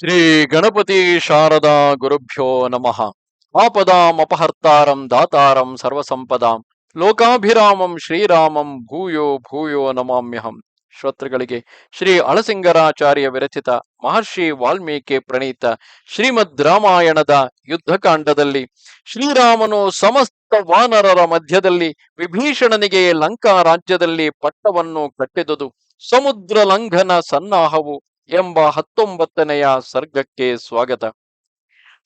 ಶ್ರೀ ಗಣಪತಿ ಶಾರದಾ ಗುರುಭ್ಯೋ ನಮಃ. ಆಪದಾಂ ಅಪಹರ್ತಾರಂ ದಾತಾರಂ ಸರ್ವಸಂಪದಾಂ. ಲೋಕಾಭಿರಾಮಂ ಶ್ರೀರಾಮಂ ಭೂಯೋ ಭೂಯೋ ನಮಾಮ್ಯಹಂ. ಶ್ರೋತೃಗಳಿಗೆ ಶ್ರೀ ಅಳಸಿಂಗರಾಚಾರ್ಯ ವಿರಚಿತ ಮಹರ್ಷಿ ವಾಲ್ಮೀಕಿ ಪ್ರಣೀತ ಶ್ರೀಮದ್ ರಾಮಾಯಣದ ಯುದ್ಧಕಾಂಡದಲ್ಲಿ, ಶ್ರೀರಾಮನು ಸಮಸ್ತ ವಾನರರ ಮಧ್ಯದಲ್ಲಿ ವಿಭೀಷಣನಿಗೆ ಲಂಕಾ ರಾಜ್ಯದಲ್ಲಿ ಪಟ್ಟವನ್ನು ಕಟ್ಟಿದುದು. ಸಮುದ್ರ ಲಂಘನ ಸನ್ನಾಹವು ಎಂಬ ಹತ್ತೊಂಬತ್ತನೆಯ ಸರ್ಗಕ್ಕೆ ಸ್ವಾಗತ.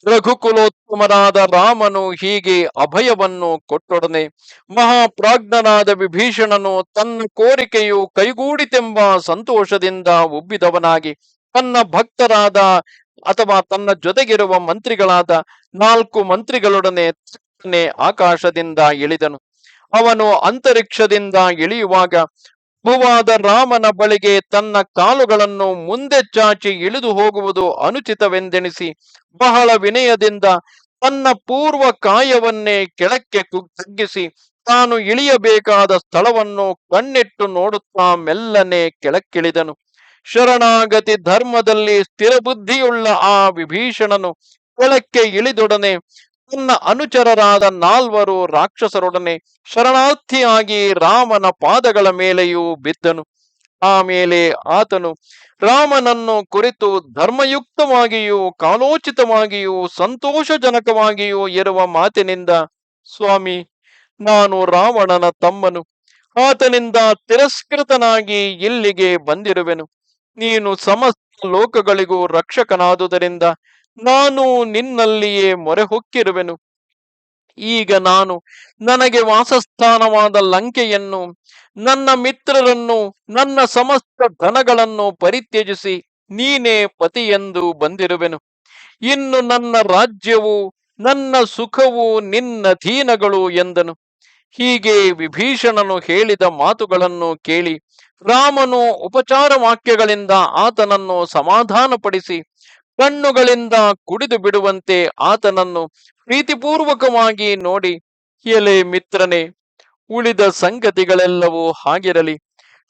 ರಘುಕುಲೋತ್ತಮನಾದ ರಾಮನು ಹೀಗೆ ಅಭಯವನ್ನು ಕೊಟ್ಟೊಡನೆ, ಮಹಾಪ್ರಾಜ್ಞನಾದ ವಿಭೀಷಣನು ತನ್ನ ಕೋರಿಕೆಯು ಕೈಗೂಡಿತೆಂಬ ಸಂತೋಷದಿಂದ ಉಬ್ಬಿದವನಾಗಿ ತನ್ನ ಭಕ್ತರಾದ ಅಥವಾ ತನ್ನ ಜೊತೆಗಿರುವ ಮಂತ್ರಿಗಳಾದ ನಾಲ್ಕು ಮಂತ್ರಿಗಳೊಡನೆ ಆಕಾಶದಿಂದ ಇಳಿದನು. ಅವನು ಅಂತರಿಕ್ಷದಿಂದ ಇಳಿಯುವಾಗ ಪ್ರಭುವಾದ ರಾಮನ ಬಳಿಗೆ ತನ್ನ ಕಾಲುಗಳನ್ನು ಮುಂದೆ ಚಾಚಿ ಇಳಿದು ಹೋಗುವುದು ಅನುಚಿತವೆಂದೆಣಿಸಿ ಬಹಳ ವಿನಯದಿಂದ ತನ್ನ ಪೂರ್ವ ಕಾಯವನ್ನೇ ಕೆಳಕ್ಕೆ ತಗ್ಗಿಸಿ ತಾನು ಇಳಿಯಬೇಕಾದ ಸ್ಥಳವನ್ನು ಕಣ್ಣಿಟ್ಟು ನೋಡುತ್ತಾ ಮೆಲ್ಲನೆ ಕೆಳಕ್ಕಿಳಿದನು. ಶರಣಾಗತಿ ಧರ್ಮದಲ್ಲಿ ಸ್ಥಿರ ಬುದ್ಧಿಯುಳ್ಳ ಆ ವಿಭೀಷಣನು ಕೆಳಕ್ಕೆ ಇಳಿದೊಡನೆ ತನ್ನ ಅನುಚರರಾದ ನಾಲ್ವರು ರಾಕ್ಷಸರೊಡನೆ ಶರಣಾರ್ಥಿಯಾಗಿ ರಾಮನ ಪಾದಗಳ ಮೇಲೆಯೂ ಬಿದ್ದನು. ಆಮೇಲೆ ಆತನು, ರಾಮನನ್ನು ಕುರಿತು ಧರ್ಮಯುಕ್ತವಾಗಿಯೂ, ಕಾಲೋಚಿತವಾಗಿಯೂ, ಸಂತೋಷಜನಕವಾಗಿಯೂ ಇರುವ ಮಾತಿನಿಂದ, ಸ್ವಾಮಿ, ನಾನು ರಾವಣನ ತಮ್ಮನು. ಆತನಿಂದ ತಿರಸ್ಕೃತನಾಗಿ ಇಲ್ಲಿಗೆ ಬಂದಿರುವೆನು. ನೀನು ಸಮಸ್ತ ಲೋಕಗಳಿಗೂ ರಕ್ಷಕನಾದುದರಿಂದ ನಾನು ನಿನ್ನಲ್ಲಿಯೇ ಮೊರೆ ಹೊಕ್ಕಿರುವೆನು ಈಗ ನಾನು ನನಗೆ ವಾಸಸ್ಥಾನವಾದ ಲಂಕೆಯನ್ನು, ನನ್ನ ಮಿತ್ರರನ್ನು, ನನ್ನ ಸಮಸ್ತ ಧನಗಳನ್ನು ಪರಿತ್ಯಜಿಸಿ ನೀನೇ ಪತಿಯೆಂದು ಬಂದಿರುವೆನು. ಇನ್ನು ನನ್ನ ರಾಜ್ಯವು, ನನ್ನ ಸುಖವು ನಿನ್ನಧೀನಗಳು ಎಂದನು. ಹೀಗೆ ವಿಭೀಷಣನು ಹೇಳಿದ ಮಾತುಗಳನ್ನು ಕೇಳಿ ರಾಮನು ಉಪಚಾರ ವಾಕ್ಯಗಳಿಂದ ಆತನನ್ನು ಸಮಾಧಾನಪಡಿಸಿ ಕಣ್ಣುಗಳಿಂದ ಕುಡಿದು ಬಿಡುವಂತೆ ಆತನನ್ನು ಪ್ರೀತಿಪೂರ್ವಕವಾಗಿ ನೋಡಿ, ಎಲೆ ಮಿತ್ರನೇ, ಉಳಿದ ಸಂಗತಿಗಳೆಲ್ಲವೂ ಹಾಗಿರಲಿ.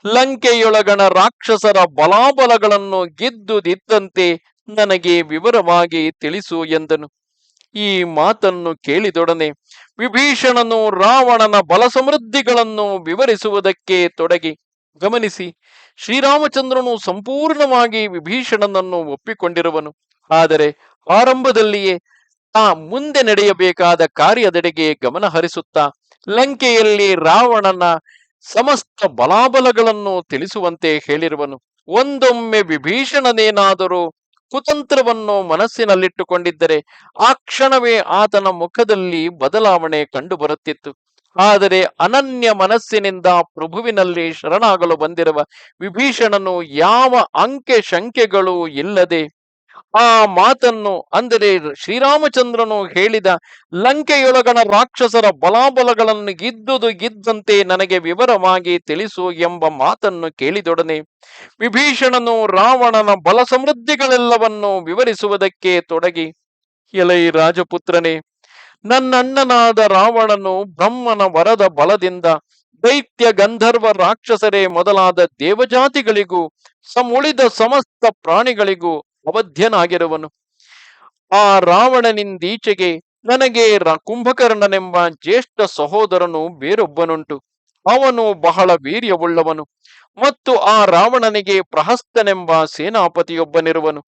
ಲಂಕೆಯೊಳಗಣ ರಾಕ್ಷಸರ ಬಲಾಬಲಗಳನ್ನು ಗೆದ್ದುದಿದ್ದಂತೆ ನನಗೆ ವಿವರವಾಗಿ ತಿಳಿಸು ಎಂದನು. ಈ ಮಾತನ್ನು ಕೇಳಿದೊಡನೆ ವಿಭೀಷಣನು ರಾವಣನ ಬಲ ಸಮೃದ್ಧಿಗಳನ್ನು ವಿವರಿಸುವುದಕ್ಕೆ ತೊಡಗಿ, ಗಮನಿಸಿ ಶ್ರೀರಾಮಚಂದ್ರನು ಸಂಪೂರ್ಣವಾಗಿ ವಿಭೀಷಣನನ್ನು ಒಪ್ಪಿಕೊಂಡಿರುವನು. ಆದರೆ ಆರಂಭದಲ್ಲಿಯೇ ಆ ಮುಂದೆ ನಡೆಯಬೇಕಾದ ಕಾರ್ಯದೆಡೆಗೆ ಗಮನ ಹರಿಸುತ್ತಾ ಲಂಕೆಯಲ್ಲಿ ರಾವಣನ ಸಮಸ್ತ ಬಲಾಬಲಗಳನ್ನು ತಿಳಿಸುವಂತೆ ಹೇಳಿರುವನು. ಒಂದೊಮ್ಮೆ ವಿಭೀಷಣನೇನಾದರೂ ಕುತಂತ್ರವನ್ನು ಮನಸ್ಸಿನಲ್ಲಿಟ್ಟುಕೊಂಡಿದ್ದರೆ ಆ ಕ್ಷಣವೇ ಆತನ ಮುಖದಲ್ಲಿ ಬದಲಾವಣೆ ಕಂಡುಬರುತ್ತಿತ್ತು. ಆದರೆ ಅನನ್ಯ ಮನಸ್ಸಿನಿಂದ ಪ್ರಭುವಿನಲ್ಲಿ ಶರಣಾಗಲು ಬಂದಿರುವ ವಿಭೀಷಣನು ಯಾವ ಅಂಕೆ ಶಂಕೆಗಳು ಇಲ್ಲದೆ ಆ ಮಾತನ್ನು ಅಂದರೆ ಶ್ರೀರಾಮಚಂದ್ರನು ಹೇಳಿದ ಲಂಕೆಯೊಳಗಣ ರಾಕ್ಷಸರ ಬಲಾಬಲಗಳನ್ನು ಗಿದ್ದುದು ಗಿದ್ದಂತೆ ನನಗೆ ವಿವರವಾಗಿ ತಿಳಿಸು ಎಂಬ ಮಾತನ್ನು ಕೇಳಿದೊಡನೆ ವಿಭೀಷಣನು ರಾವಣನ ಬಲ ಸಮೃದ್ಧಿಗಳೆಲ್ಲವನ್ನು ವಿವರಿಸುವುದಕ್ಕೆ ತೊಡಗಿ ಎಲೈ ರಾಜಪುತ್ರನೇ ನನ್ನಣ್ಣನಾದ ರಾವಣನು ಬ್ರಹ್ಮನ ವರದ ಬಲದಿಂದ ದೈತ್ಯ ಗಂಧರ್ವ ರಾಕ್ಷಸರೇ ಮೊದಲಾದ ದೇವಜಾತಿಗಳಿಗೂ ಸಮುಳಿದ ಸಮಸ್ತ ಪ್ರಾಣಿಗಳಿಗೂ ಅವಧ್ಯನಾಗಿರುವನು. ಆ ರಾವಣನಿಂದೀಚೆಗೆ ನನಗೆ ಕುಂಭಕರ್ಣನೆಂಬ ಜ್ಯೇಷ್ಠ ಸಹೋದರನು ಬೇರೊಬ್ಬನುಂಟು. ಅವನು ಬಹಳ ವೀರ್ಯವುಳ್ಳವನು ಮತ್ತು ಆ ರಾವಣನಿಗೆ ಪ್ರಹಸ್ತನೆಂಬ ಸೇನಾಪತಿಯೊಬ್ಬನಿರುವನು.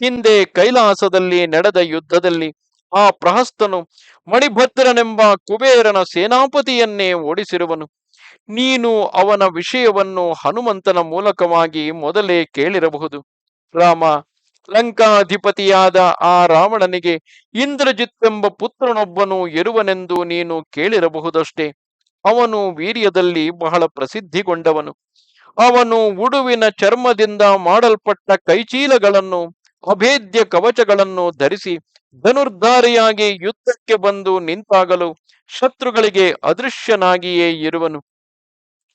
ಹಿಂದೆ ಕೈಲಾಸದಲ್ಲಿ ನಡೆದ ಯುದ್ಧದಲ್ಲಿ ಆ ಪ್ರಹಸ್ತನು, ಮಣಿಭದ್ರನೆಂಬ ಕುಬೇರನ ಸೇನಾಪತಿಯನ್ನೇ ಓಡಿಸಿರುವನು. ನೀನು ಅವನ ವಿಷಯವನ್ನು ಹನುಮಂತನ ಮೂಲಕವಾಗಿ ಮೊದಲೇ ಕೇಳಿರಬಹುದು. ರಾಮ, ಲಂಕಾಧಿಪತಿಯಾದ ಆ ರಾವಣನಿಗೆ ಇಂದ್ರಜಿತ್ತೆಂಬ ಪುತ್ರನೊಬ್ಬನು ಇರುವನೆಂದು ನೀನು ಕೇಳಿರಬಹುದಷ್ಟೇ. ಅವನು ವೀರ್ಯದಲ್ಲಿ ಬಹಳ ಪ್ರಸಿದ್ಧಿಗೊಂಡವನು. ಅವನು ಉಡುವಿನ ಚರ್ಮದಿಂದ ಮಾಡಲ್ಪಟ್ಟ ಕೈಚೀಲಗಳನ್ನು, ಅಭೇದ್ಯ ಕವಚಗಳನ್ನು ಧರಿಸಿ ಧನುರ್ಧಾರಿಯಾಗಿ ಯುದ್ಧಕ್ಕೆ ಬಂದು ನಿಂತಾಗಲು ಶತ್ರುಗಳಿಗೆ ಅದೃಶ್ಯನಾಗಿಯೇ ಇರುವನು.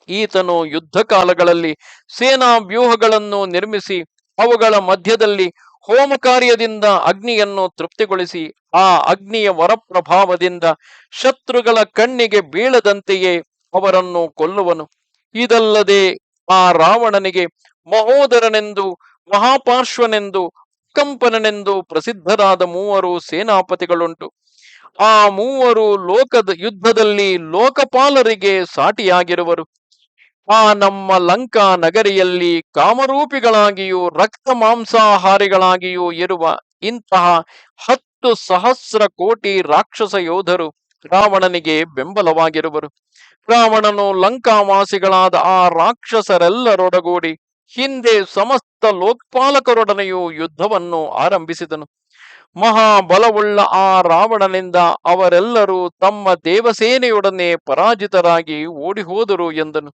ಈತನು ಯುದ್ಧ ಕಾಲಗಳಲ್ಲಿ ಸೇನಾ ವ್ಯೂಹಗಳನ್ನು ನಿರ್ಮಿಸಿ ಅವುಗಳ ಮಧ್ಯದಲ್ಲಿ ಹೋಮ ಕಾರ್ಯದಿಂದ ಅಗ್ನಿಯನ್ನು ತೃಪ್ತಿಗೊಳಿಸಿ ಆ ಅಗ್ನಿಯ ವರಪ್ರಭಾವದಿಂದ ಶತ್ರುಗಳ ಕಣ್ಣಿಗೆ ಬೀಳದಂತೆಯೇ ಅವರನ್ನು ಕೊಲ್ಲುವನು. ಇದಲ್ಲದೆ ಆ ರಾವಣನಿಗೆ ಮಹೋದರನೆಂದು ಮಹಾಪಾರ್ಶ್ವನೆಂದು ಪ್ರಕಂಪನನೆಂದು ಪ್ರಸಿದ್ಧರಾದ ಮೂವರು ಸೇನಾಪತಿಗಳುಂಟು. ಆ ಮೂವರು ಲೋಕದ ಯುದ್ಧದಲ್ಲಿ ಲೋಕಪಾಲರಿಗೆ ಸಾಟಿಯಾಗಿರುವರು. ಆ ನಮ್ಮ ಲಂಕಾ ನಗರಿಯಲ್ಲಿ ಕಾಮರೂಪಿಗಳಾಗಿಯೂ ರಕ್ತ ಮಾಂಸಾಹಾರಿಗಳಾಗಿಯೂ ಇರುವ ಇಂತಹ ಹತ್ತು ಸಹಸ್ರ ಕೋಟಿ ರಾಕ್ಷಸ ಯೋಧರು ರಾವಣನಿಗೆ ಬೆಂಬಲವಾಗಿರುವರು. ರಾವಣನು ಲಂಕಾವಾಸಿಗಳಾದ ಆ ರಾಕ್ಷಸರೆಲ್ಲರೊಡಗೂಡಿ ಹಿಂದೆ ಸಮಸ್ತ ಲೋಕಪಾಲಕರೊಡನೆಯೂ ಯುದ್ಧವನ್ನು ಆರಂಭಿಸಿದನು. ಮಹಾಬಲವುಳ್ಳ ಆ ರಾವಣನಿಂದ ಅವರೆಲ್ಲರೂ ತಮ್ಮ ದೇವಸೇನೆಯೊಡನೆ ಪರಾಜಿತರಾಗಿ ಓಡಿಹೋದರು ಎಂದನು.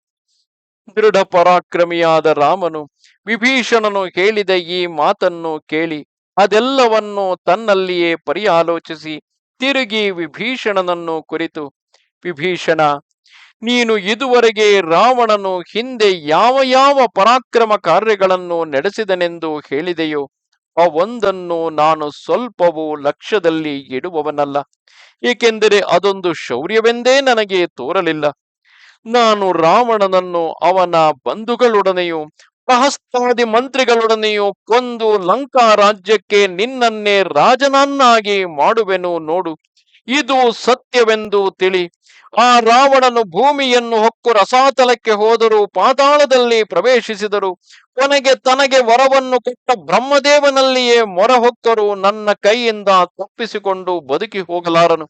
ದೃಢ ಪರಾಕ್ರಮಿಯಾದ ರಾಮನು ವಿಭೀಷಣನು ಹೇಳಿದ ಈ ಮಾತನ್ನು ಕೇಳಿ ಅದೆಲ್ಲವನ್ನು ತನ್ನಲ್ಲಿಯೇ ಪರಿಯಾಲೋಚಿಸಿ ತಿರುಗಿ ವಿಭೀಷಣನನ್ನು ಕುರಿತು, ವಿಭೀಷಣ ನೀನು ಇದುವರೆಗೆ ರಾವಣನು ಹಿಂದೆ ಯಾವ ಯಾವ ಪರಾಕ್ರಮ ಕಾರ್ಯಗಳನ್ನು ನಡೆಸಿದನೆಂದು ಹೇಳಿದೆಯೋ ಅವೊಂದನ್ನು ನಾನು ಸ್ವಲ್ಪವೂ ಲಕ್ಷ್ಯದಲ್ಲಿ ಇಡುವವನಲ್ಲ. ಏಕೆಂದರೆ ಅದೊಂದು ಶೌರ್ಯವೆಂದೇ ನನಗೆ ತೋರಲಿಲ್ಲ. ನಾನು ರಾವಣನನ್ನು ಅವನ ಬಂಧುಗಳೊಡನೆಯೂ ಸಹಸ್ತಾದಿ ಮಂತ್ರಿಗಳೊಡನೆಯೂ ಕೊಂದು ಲಂಕಾ ರಾಜ್ಯಕ್ಕೆ ನಿನ್ನನ್ನೇ ರಾಜನನ್ನಾಗಿ ಮಾಡುವೆನು ನೋಡು. ಇದು ಸತ್ಯವೆಂದು ತಿಳಿ. ಆ ರಾವಣನು ಭೂಮಿಯನ್ನು ಹೊಕ್ಕು ರಸಾತಲಕ್ಕೆ ಹೋದರು ಪಾತಾಳದಲ್ಲಿ ಪ್ರವೇಶಿಸಿದರು. ಕೊನೆಗೆ ತನಗೆ ವರವನ್ನು ಕೊಟ್ಟ ಬ್ರಹ್ಮದೇವನಲ್ಲಿಯೇ ಮೊರಹೊಕ್ಕರು ನನ್ನ ಕೈಯಿಂದ ತಪ್ಪಿಸಿಕೊಂಡು ಬದುಕಿ ಹೋಗಲಾರನು.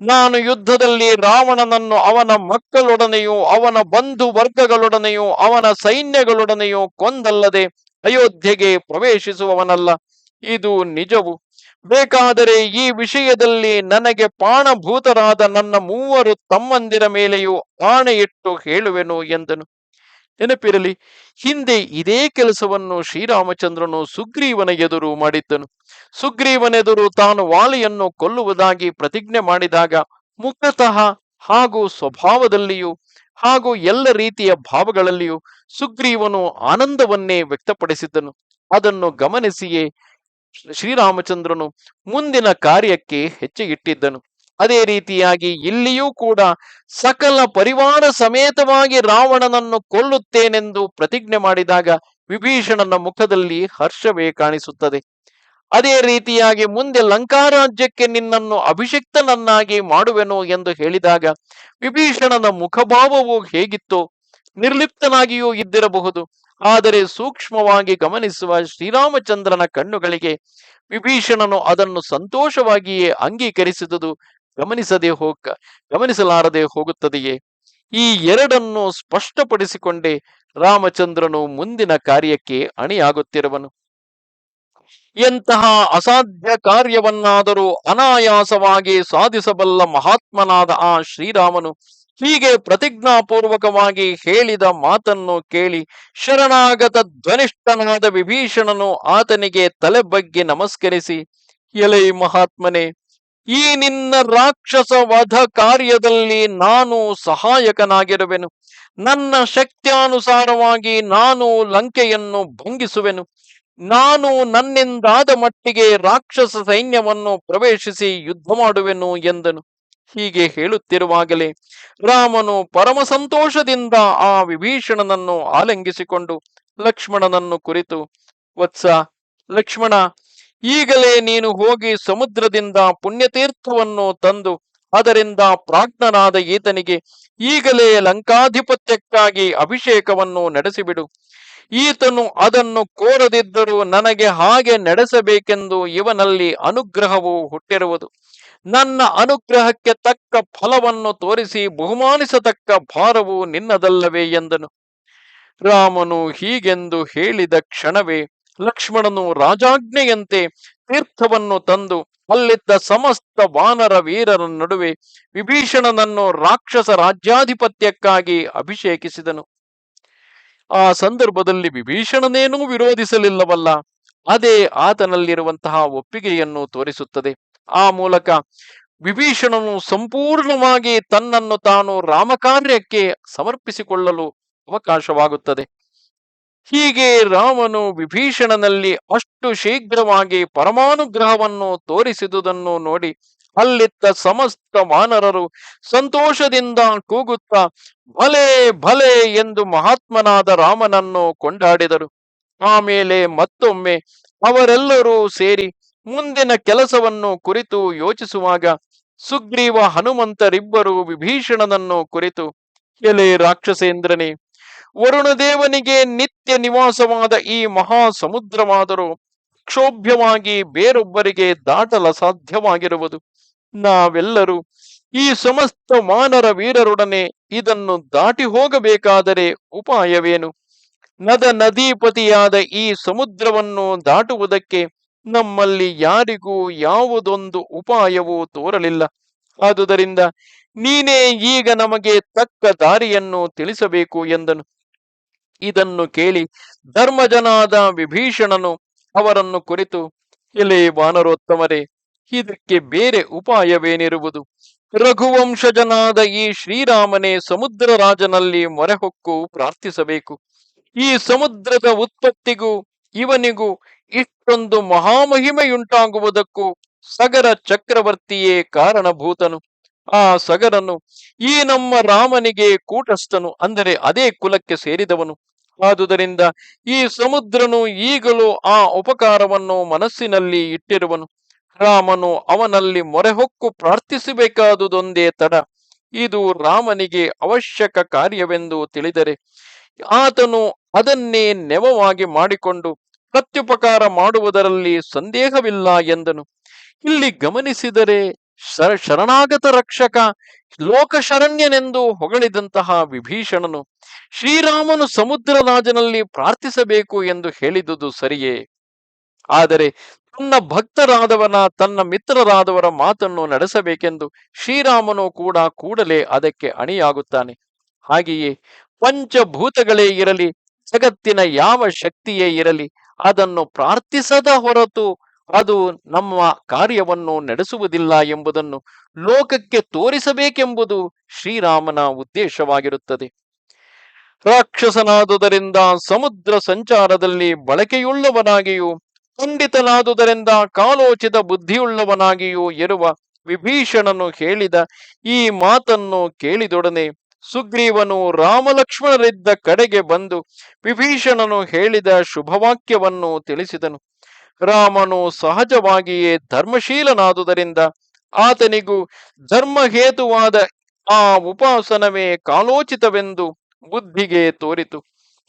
ನಾನು ಯುದ್ಧದಲ್ಲಿ ರಾವಣನನ್ನು ಅವನ ಮಕ್ಕಳೊಡನೆಯೂ, ಅವನ ಬಂಧು ವರ್ಗಗಳೊಡನೆಯೂ, ಅವನ ಸೈನ್ಯಗಳೊಡನೆಯೂ ಕೊಂದಲ್ಲದೆ ಅಯೋಧ್ಯೆಗೆ ಪ್ರವೇಶಿಸುವವನಲ್ಲ. ಇದು ನಿಜವು. ಬೇಕಾದರೆ ಈ ವಿಷಯದಲ್ಲಿ ನನಗೆ ಪಾಣಭೂತರಾದ ನನ್ನ ಮೂವರು ತಮ್ಮಂದಿರ ಮೇಲೆಯೂ ಆಣೆಯಿಟ್ಟು ಹೇಳುವೆನು ಎಂದನು. ನೆನಪಿರಲಿ, ಹಿಂದೆ ಇದೇ ಕೆಲಸವನ್ನು ಶ್ರೀರಾಮಚಂದ್ರನು ಸುಗ್ರೀವನ ಎದುರು ಮಾಡಿದ್ದನು. ಸುಗ್ರೀವನೆದುರು ತಾನು ವಾಲಿಯನ್ನು ಕೊಲ್ಲುವುದಾಗಿ ಪ್ರತಿಜ್ಞೆ ಮಾಡಿದಾಗ ಮುಖತಃ ಹಾಗೂ ಸ್ವಭಾವದಲ್ಲಿಯೂ ಹಾಗೂ ಎಲ್ಲ ರೀತಿಯ ಭಾವಗಳಲ್ಲಿಯೂ ಸುಗ್ರೀವನು ಆನಂದವನ್ನೇ ವ್ಯಕ್ತಪಡಿಸಿದ್ದನು. ಅದನ್ನು ಗಮನಿಸಿಯೇ ಶ್ರೀರಾಮಚಂದ್ರನು ಮುಂದಿನ ಕಾರ್ಯಕ್ಕೆ ಹೆಚ್ಚು ಇಟ್ಟಿದ್ದನು ಅದೇ ರೀತಿಯಾಗಿ ಇಲ್ಲಿಯೂ ಕೂಡ ಸಕಲ ಪರಿವಾರ ಸಮೇತವಾಗಿ ರಾವಣನನ್ನು ಕೊಲ್ಲುತ್ತೇನೆಂದು ಪ್ರತಿಜ್ಞೆ ಮಾಡಿದಾಗ ವಿಭೀಷಣನ ಮುಖದಲ್ಲಿ ಹರ್ಷವೇ ಕಾಣಿಸುತ್ತದೆ. ಅದೇ ರೀತಿಯಾಗಿ ಮುಂದೆ ಲಂಕಾರಾಜ್ಯಕ್ಕೆ ನಿನ್ನನ್ನು ಅಭಿಷಿಕ್ತನನ್ನಾಗಿ ಮಾಡುವೆನು ಎಂದು ಹೇಳಿದಾಗ ವಿಭೀಷಣನ ಮುಖಭಾವವು ಹೇಗಿತ್ತು ನಿರ್ಲಿಪ್ತನಾಗಿಯೂ ಇದ್ದಿರಬಹುದು. ಆದರೆ ಸೂಕ್ಷ್ಮವಾಗಿ ಗಮನಿಸುವ ಶ್ರೀರಾಮಚಂದ್ರನ ಕಣ್ಣುಗಳಿಗೆ ವಿಭೀಷಣನು ಅದನ್ನು ಸಂತೋಷವಾಗಿಯೇ ಅಂಗೀಕರಿಸಿದುದು ಗಮನಿಸದೆ ಹೋಗ, ಗಮನಿಸಲಾರದೆ ಹೋಗುತ್ತದೆಯೇ? ಈ ಎರಡನ್ನು ಸ್ಪಷ್ಟಪಡಿಸಿಕೊಂಡೇ ರಾಮಚಂದ್ರನು ಮುಂದಿನ ಕಾರ್ಯಕ್ಕೆ ಅಣಿಯಾಗುತ್ತಿರುವನು. ಎಂತಹ ಅಸಾಧ್ಯ ಕಾರ್ಯವನ್ನಾದರೂ ಅನಾಯಾಸವಾಗಿ ಸಾಧಿಸಬಲ್ಲ ಮಹಾತ್ಮನಾದ ಆ ಶ್ರೀರಾಮನು ಹೀಗೆ ಪ್ರತಿಜ್ಞಾಪೂರ್ವಕವಾಗಿ ಹೇಳಿದ ಮಾತನ್ನು ಕೇಳಿ ಶರಣಾಗತ ಧ್ವನಿಷ್ಠನಾದ ವಿಭೀಷಣನು ಆತನಿಗೆ ತಲೆ ಬಗ್ಗೆ ನಮಸ್ಕರಿಸಿ, ಎಲೈ ಮಹಾತ್ಮನೆ, ಈ ನಿನ್ನ ರಾಕ್ಷಸ ವಧ ಕಾರ್ಯದಲ್ಲಿ ನಾನು ಸಹಾಯಕನಾಗಿರುವೆನು. ನನ್ನ ಶಕ್ತ್ಯಾನುಸಾರವಾಗಿ ನಾನು ಲಂಕೆಯನ್ನು ಭಂಗಿಸುವೆನು. ನಾನು ನನ್ನಿಂದಾದ ಮಟ್ಟಿಗೆ ರಾಕ್ಷಸ ಸೈನ್ಯವನ್ನು ಪ್ರವೇಶಿಸಿ ಯುದ್ಧ ಮಾಡುವೆನು ಎಂದನು. ಹೀಗೆ ಹೇಳುತ್ತಿರುವಾಗಲೇ ರಾಮನು ಪರಮ ಸಂತೋಷದಿಂದ ಆ ವಿಭೀಷಣನನ್ನು ಆಲಂಗಿಸಿಕೊಂಡು ಲಕ್ಷ್ಮಣನನ್ನು ಕುರಿತು, ವತ್ಸ, ಲಕ್ಷ್ಮಣ, ಈಗಲೇ ನೀನು ಹೋಗಿ ಸಮುದ್ರದಿಂದ ಪುಣ್ಯತೀರ್ಥವನ್ನು ತಂದು ಅದರಿಂದ ಪ್ರಾಜ್ಞನಾದ ಈತನಿಗೆ ಈಗಲೇ ಲಂಕಾಧಿಪತ್ಯಕ್ಕಾಗಿ ಅಭಿಷೇಕವನ್ನು ನಡೆಸಿಬಿಡು. ಈತನು ಅದನ್ನು ಕೋರದಿದ್ದರೂ ನನಗೆ ಹಾಗೆ ನಡೆಸಬೇಕೆಂದು ಇವನಲ್ಲಿ ಅನುಗ್ರಹವು ಹುಟ್ಟಿರುವುದು. ನನ್ನ ಅನುಗ್ರಹಕ್ಕೆ ತಕ್ಕ ಫಲವನ್ನು ತೋರಿಸಿ ಬಹುಮಾನಿಸತಕ್ಕ ಭಾರವು ನಿನ್ನದಲ್ಲವೇ ಎಂದನು. ರಾಮನು ಹೀಗೆಂದು ಹೇಳಿದ ಕ್ಷಣವೇ ಲಕ್ಷ್ಮಣನು ರಾಜಾಜ್ಞೆಯಂತೆ ತೀರ್ಥವನ್ನು ತಂದು ಅಲ್ಲಿದ್ದ ಸಮಸ್ತ ವಾನರ ವೀರರ ನಡುವೆ ವಿಭೀಷಣನನ್ನು ರಾಕ್ಷಸ ರಾಜ್ಯಾಧಿಪತ್ಯಕ್ಕಾಗಿ ಅಭಿಷೇಕಿಸಿದನು. ಆ ಸಂದರ್ಭದಲ್ಲಿ ವಿಭೀಷಣನೇನೂ ವಿರೋಧಿಸಲಿಲ್ಲವಲ್ಲ, ಅದೇ ಆತನಲ್ಲಿರುವಂತಹ ಒಪ್ಪಿಗೆಯನ್ನು ತೋರಿಸುತ್ತದೆ. ಆ ಮೂಲಕ ವಿಭೀಷಣನು ಸಂಪೂರ್ಣವಾಗಿ ತನ್ನನ್ನು ತಾನು ರಾಮಕಾರ್ಯಕ್ಕೆ ಸಮರ್ಪಿಸಿಕೊಳ್ಳಲು ಅವಕಾಶವಾಗುತ್ತದೆ. ಹೀಗೆ ರಾಮನು ವಿಭೀಷಣನಲ್ಲಿ ಅಷ್ಟು ಶೀಘ್ರವಾಗಿ ಪರಮಾನುಗ್ರಹವನ್ನು ತೋರಿಸಿದುದನ್ನು ನೋಡಿ ಅಲ್ಲಿದ್ದ ಸಮಸ್ತ ವಾನರರು ಸಂತೋಷದಿಂದ ಕೂಗುತ್ತಾ, ಭಲೆ ಭಲೆ ಎಂದು ಮಹಾತ್ಮನಾದ ರಾಮನನ್ನು ಕೊಂಡಾಡಿದರು. ಆಮೇಲೆ ಮತ್ತೊಮ್ಮೆ ಅವರೆಲ್ಲರೂ ಸೇರಿ ಮುಂದಿನ ಕೆಲಸವನ್ನು ಕುರಿತು ಯೋಚಿಸುವಾಗ ಸುಗ್ರೀವ ಹನುಮಂತರಿಬ್ಬರು ವಿಭೀಷಣನನ್ನು ಕುರಿತು, ಎಲೆ ರಾಕ್ಷಸೇಂದ್ರನೇ, ವರುಣದೇವನಿಗೆ ನಿತ್ಯ ನಿವಾಸವಾದ ಈ ಮಹಾ ಸಮುದ್ರವಾದರೂ ಕ್ಷೋಭ್ಯವಾಗಿ ಬೇರೊಬ್ಬರಿಗೆ ದಾಟಲ ಸಾಧ್ಯವಾಗಿರುವುದು. ನಾವೆಲ್ಲರೂ ಈ ಸಮಸ್ತ ಮಾನರ ವೀರರೊಡನೆ ಇದನ್ನು ದಾಟಿ ಹೋಗಬೇಕಾದರೆ ಉಪಾಯವೇನು? ನದ ನದೀಪತಿಯಾದ ಈ ಸಮುದ್ರವನ್ನು ದಾಟುವುದಕ್ಕೆ ನಮ್ಮಲ್ಲಿ ಯಾರಿಗೂ ಯಾವುದೊಂದು ಉಪಾಯವೂ ತೋರಲಿಲ್ಲ. ಆದುದರಿಂದ ನೀನೇ ಈಗ ನಮಗೆ ತಕ್ಕ ದಾರಿಯನ್ನು ತಿಳಿಸಬೇಕು ಎಂದನು. ಇದನ್ನು ಕೇಳಿ ಧರ್ಮಜನಾದ ವಿಭೀಷಣನು ಅವರನ್ನು ಕುರಿತು, ಎಲೆ ವಾನರೋತ್ತಮರೇ, ಇದಕ್ಕೆ ಬೇರೆ ಉಪಾಯವೇನಿರುವುದು? ರಘುವಂಶಜನಾದ ಈ ಶ್ರೀರಾಮನೇ ಸಮುದ್ರ ರಾಜನಲ್ಲಿ ಮೊರೆಹೊಕ್ಕು ಪ್ರಾರ್ಥಿಸಬೇಕು. ಈ ಸಮುದ್ರದ ಉತ್ಪತ್ತಿಗೂ ಇವನಿಗೂ ಇಷ್ಟೊಂದು ಮಹಾಮಹಿಮೆಯುಂಟಾಗುವುದಕ್ಕೂ ಸಗರ ಚಕ್ರವರ್ತಿಯೇ ಕಾರಣಭೂತನು. ಆ ಸಗರನು ಈ ನಮ್ಮ ರಾಮನಿಗೆ ಕೂಟಸ್ಥನು, ಅಂದರೆ ಅದೇ ಕುಲಕ್ಕೆ ಸೇರಿದವನು. ಆದುದರಿಂದ ಈ ಸಮುದ್ರನು ಈಗಲೂ ಆ ಉಪಕಾರವನ್ನು ಮನಸ್ಸಿನಲ್ಲಿ ಇಟ್ಟಿರುವನು. ರಾಮನು ಅವನಲ್ಲಿ ಮೊರೆಹೊಕ್ಕು ಪ್ರಾರ್ಥಿಸಬೇಕಾದುದೊಂದೇ ತಡ. ಇದು ರಾಮನಿಗೆ ಅವಶ್ಯಕ ಕಾರ್ಯವೆಂದು ತಿಳಿದರೆ, ಆತನು ಅದನ್ನೇ ನೆವವಾಗಿ ಮಾಡಿಕೊಂಡು ಪ್ರತ್ಯುಪಕಾರ ಮಾಡುವುದರಲ್ಲಿ ಸಂದೇಹವಿಲ್ಲ ಎಂದನು. ಇಲ್ಲಿ ಗಮನಿಸಿದರೆ ಶರಣಾಗತ ರಕ್ಷಕ, ಲೋಕಶರಣ್ಯನೆಂದು ಹೊಗಳಿದಂತಹ ವಿಭೀಷಣನು ಶ್ರೀರಾಮನು ಸಮುದ್ರ ರಾಜನಲ್ಲಿ ಪ್ರಾರ್ಥಿಸಬೇಕು ಎಂದು ಹೇಳಿದುದು ಸರಿಯೇ. ಆದರೆ ತನ್ನ ಭಕ್ತರಾದವನ, ತನ್ನ ಮಿತ್ರರಾದವರ ಮಾತನ್ನು ನಡೆಸಬೇಕೆಂದು ಶ್ರೀರಾಮನು ಕೂಡ ಕೂಡಲೇ ಅದಕ್ಕೆ ಅಣಿಯಾಗುತ್ತಾನೆ. ಹಾಗೆಯೇ ಪಂಚಭೂತಗಳೇ ಇರಲಿ, ಜಗತ್ತಿನ ಯಾವ ಶಕ್ತಿಯೇ ಇರಲಿ ಅದನ್ನು ಪ್ರಾರ್ಥಿಸದ ಹೊರತು ಅದು ನಮ್ಮ ಕಾರ್ಯವನ್ನು ನಡೆಸುವುದಿಲ್ಲ ಎಂಬುದನ್ನು ಲೋಕಕ್ಕೆ ತೋರಿಸಬೇಕೆಂಬುದು ಶ್ರೀರಾಮನ ಉದ್ದೇಶವಾಗಿರುತ್ತದೆ. ರಾಕ್ಷಸನಾದುದರಿಂದ ಸಮುದ್ರ ಸಂಚಾರದಲ್ಲಿ ಬಳಕೆಯುಳ್ಳವನಾಗಿಯೂ, ಪಂಡಿತನಾದುದರಿಂದ ಕಾಲೋಚಿತ ಬುದ್ಧಿಯುಳ್ಳವನಾಗಿಯೂ ಇರುವ ವಿಭೀಷಣನು ಹೇಳಿದ ಈ ಮಾತನ್ನು ಕೇಳಿದೊಡನೆ ಸುಗ್ರೀವನು ರಾಮಲಕ್ಷ್ಮಣರಿದ್ದ ಕಡೆಗೆ ಬಂದು ವಿಭೀಷಣನು ಹೇಳಿದ ಶುಭವಾಕ್ಯವನ್ನು ತಿಳಿಸಿದನು. ರಾಮನು ಸಹಜವಾಗಿಯೇ ಧರ್ಮಶೀಲನಾದುದರಿಂದ ಆತನಿಗೂ ಧರ್ಮಹೇತುವಾದ ಆ ಉಪಾಸನವೇ ಕಾಲೋಚಿತವೆಂದು ಬುದ್ಧಿಗೆ ತೋರಿತು.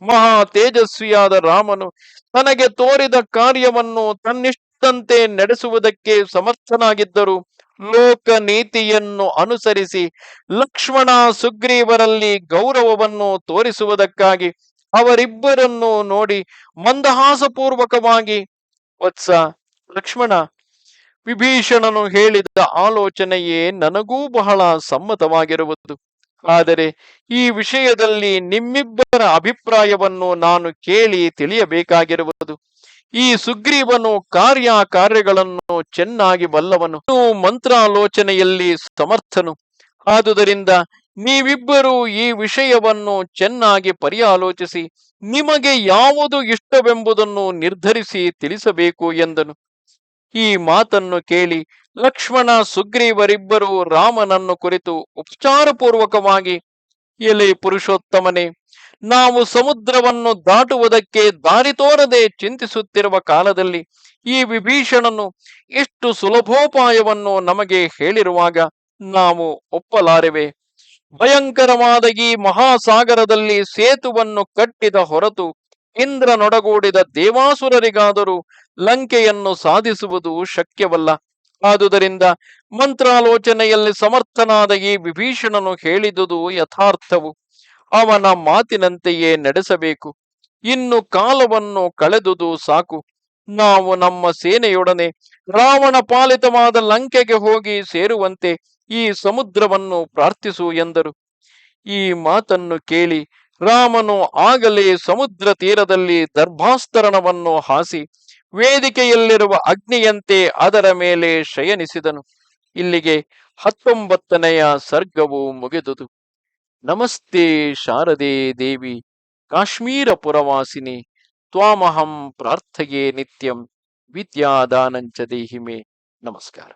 ಮಹಾ ತೇಜಸ್ವಿಯಾದ ರಾಮನು ತನಗೆ ತೋರಿದ ಕಾರ್ಯವನ್ನು ತನ್ನಿಷ್ಟಂತೆ ನಡೆಸುವುದಕ್ಕೆ ಸಮರ್ಥನಾಗಿದ್ದರು ಲೋಕ ನೀತಿಯನ್ನು ಅನುಸರಿಸಿ ಲಕ್ಷ್ಮಣ ಸುಗ್ರೀವರಲ್ಲಿ ಗೌರವವನ್ನು ತೋರಿಸುವುದಕ್ಕಾಗಿ ಅವರಿಬ್ಬರನ್ನು ನೋಡಿ ಮಂದಹಾಸಪೂರ್ವಕವಾಗಿ, ವತ್ಸ ಲಕ್ಷ್ಮಣ, ವಿಭೀಷಣನು ಹೇಳಿದ ಆಲೋಚನೆಯೇ ನನಗೂ ಬಹಳ ಸಮ್ಮತವಾಗಿರುವುದು. ಆದರೆ ಈ ವಿಷಯದಲ್ಲಿ ನಿಮ್ಮಿಬ್ಬರ ಅಭಿಪ್ರಾಯವನ್ನು ನಾನು ಕೇಳಿ ತಿಳಿಯಬೇಕಾಗಿರುವುದು. ಈ ಸುಗ್ರೀವನು ಕಾರ್ಯ ಕಾರ್ಯಗಳನ್ನು ಚೆನ್ನಾಗಿ ಬಲ್ಲವನು. ಮಂತ್ರಾಲೋಚನೆಯಲ್ಲಿ ಸಮರ್ಥನು. ಆದುದರಿಂದ ನೀವಿಬ್ಬರೂ ಈ ವಿಷಯವನ್ನು ಚೆನ್ನಾಗಿ ಪರ್ಯಾಲೋಚಿಸಿ ನಿಮಗೆ ಯಾವುದು ಇಷ್ಟವೆಂಬುದನ್ನು ನಿರ್ಧರಿಸಿ ತಿಳಿಸಬೇಕು ಎಂದನು. ಈ ಮಾತನ್ನು ಕೇಳಿ ಲಕ್ಷ್ಮಣ ಸುಗ್ರೀವರಿಬ್ಬರು ರಾಮನನ್ನು ಕುರಿತು ಉಪಚಾರಪೂರ್ವಕವಾಗಿ ಎಲೆ ಪುರುಷೋತ್ತಮನೇ? ನಾವು ಸಮುದ್ರವನ್ನು ದಾಟುವುದಕ್ಕೆ ದಾರಿ ತೋರದೆ ಚಿಂತಿಸುತ್ತಿರುವ ಕಾಲದಲ್ಲಿ ಈ ವಿಭೀಷಣನು ಎಷ್ಟು ಸುಲಭೋಪಾಯವನ್ನು ನಮಗೆ ಹೇಳಿರುವಾಗ ನಾವು ಒಪ್ಪಲಾರೆವೆ. ಭಯಂಕರವಾದ ಈ ಮಹಾಸಾಗರದಲ್ಲಿ ಸೇತುವನ್ನು ಕಟ್ಟಿದ ಹೊರತು ಇಂದ್ರನೊಡಗೂಡಿದ ದೇವಾಸುರರಿಗಾದರೂ ಲಂಕೆಯನ್ನು ಸಾಧಿಸುವುದು ಶಕ್ಯವಲ್ಲ. ಆದುದರಿಂದ ಮಂತ್ರಾಲೋಚನೆಯಲ್ಲಿ ಸಮರ್ಥನಾದ ಈ ವಿಭೀಷಣನು ಹೇಳಿದುದು ಯಥಾರ್ಥವು. ಅವನ ಮಾತಿನಂತೆಯೇ ನಡೆಸಬೇಕು. ಇನ್ನು ಕಾಲವನ್ನು ಕಳೆದುದು ಸಾಕು. ನಾವು ನಮ್ಮ ಸೇನೆಯೊಡನೆ ರಾವಣ ಪಾಲಿತವಾದ ಲಂಕೆಗೆ ಹೋಗಿ ಸೇರುವಂತೆ ಈ ಸಮುದ್ರವನ್ನು ಪ್ರಾರ್ಥಿಸು ಎಂದರು. ಈ ಮಾತನ್ನು ಕೇಳಿ ರಾಮನು ಆಗಲೇ ಸಮುದ್ರ ತೀರದಲ್ಲಿ ದರ್ಭಾಸ್ತರಣವನ್ನು ಹಾಸಿ ವೇದಿಕೆಯಲ್ಲಿರುವ ಅಗ್ನಿಯಂತೆ ಅದರ ಮೇಲೆ ಶಯನಿಸಿದನು. ಇಲ್ಲಿಗೆ ಹತ್ತೊಂಬತ್ತನೆಯ ಸರ್ಗವು ಮುಗಿದುದು. ನಮಸ್ತೆ ಶಾರದೆ ದೇವಿ, ಕಾಶ್ಮೀರ ಪುರವಾಸಿನಿ, ತ್ವಾಮಹಂ ಪ್ರಾರ್ಥಯೇ ನಿತ್ಯಂ, ವಿದ್ಯಾದಾನಂಚ ದೇಹಿಮೆ. ನಮಸ್ಕಾರ.